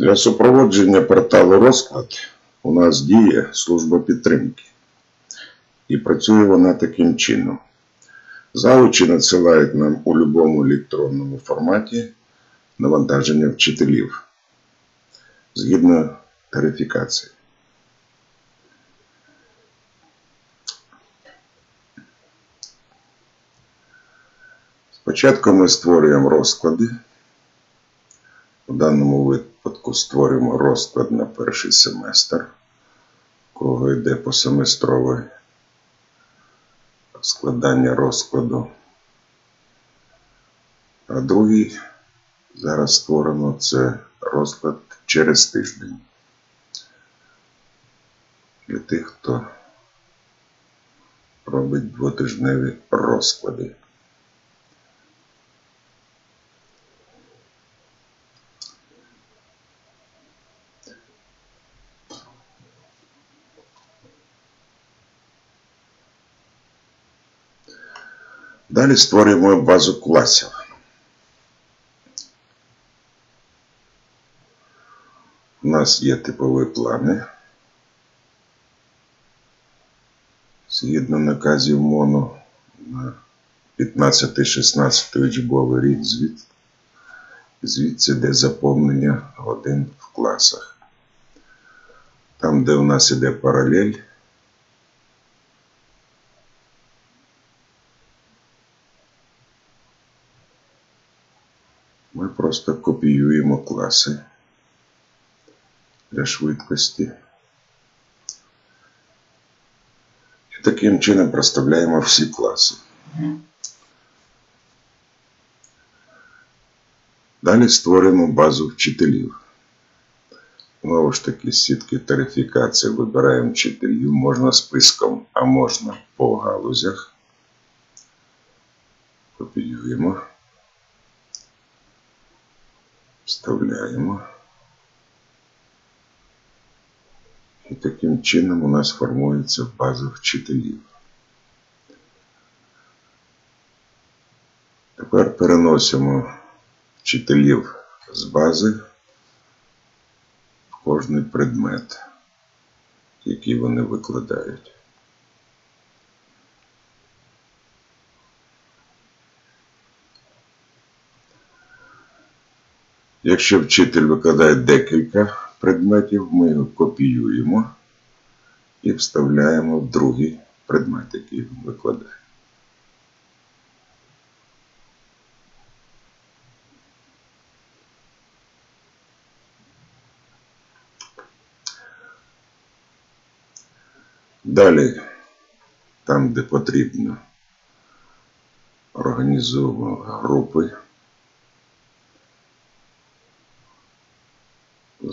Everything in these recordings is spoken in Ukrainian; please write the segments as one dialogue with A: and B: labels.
A: Для супроводження порталу розклад у нас діє служба підтримки. І працює вона таким чином. Завучі надсилають нам у будь-якому електронному форматі навантаження вчителів згідно тарифікації. Спочатку ми створюємо розклади. Даному випадку створюємо розклад на перший семестр, кого йде посеместрове складання розкладу. А другий зараз створено це розклад через тиждень. Для тих, хто робить двотижневі розклади. Далі створюємо базу класів. У нас є типові плани. Згідно наказів МОНу на 15-16 учбовий рік звід. Звідси де заповнення годин в класах. Там, де у нас іде паралель, Ми просто копіюємо класи для швидкості. І таким чином проставляємо всі класи. Далі створюємо базу вчителів. Знову ж таки, сітки тарифікації вибираємо вчителів, можна списком, а можна по галузях. Копіюємо. Вставляємо. І таким чином у нас формується база вчителів. Тепер переносимо вчителів з бази в кожний предмет, який вони викладають. Якщо вчитель викладає декілька предметів, ми його копіюємо і вставляємо в другий предмет, який він викладає. Далі, там, де потрібно, організуємо групи.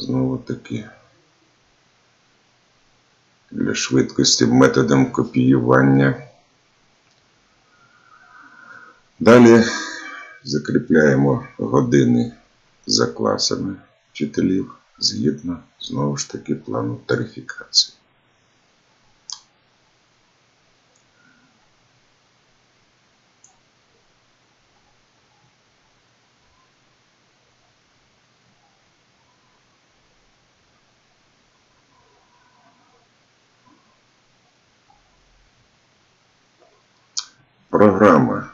A: Знову таки для швидкості методом копіювання. Далі закріпляємо години за класами вчителів згідно знову ж таки плану тарифікації. Програма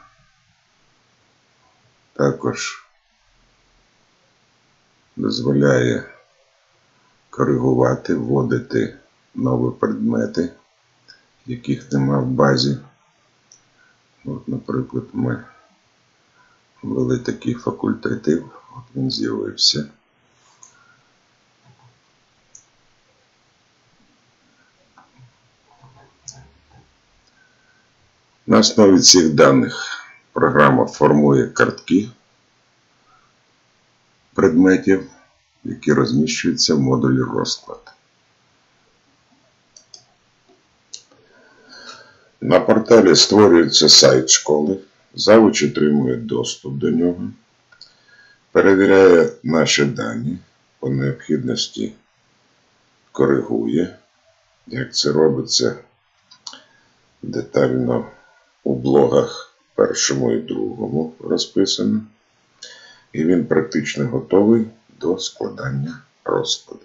A: також дозволяє коригувати, вводити нові предмети, яких нема в базі. От, наприклад, ми ввели такий факультатив, от він з'явився. На основі цих даних програма формує картки предметів, які розміщуються в модулі розклад. На порталі створюється сайт школи, завуч отримує доступ до нього, перевіряє наші дані по необхідності, коригує, як це робиться детально у блогах першому і другому розписано. І він практично готовий до складання росту.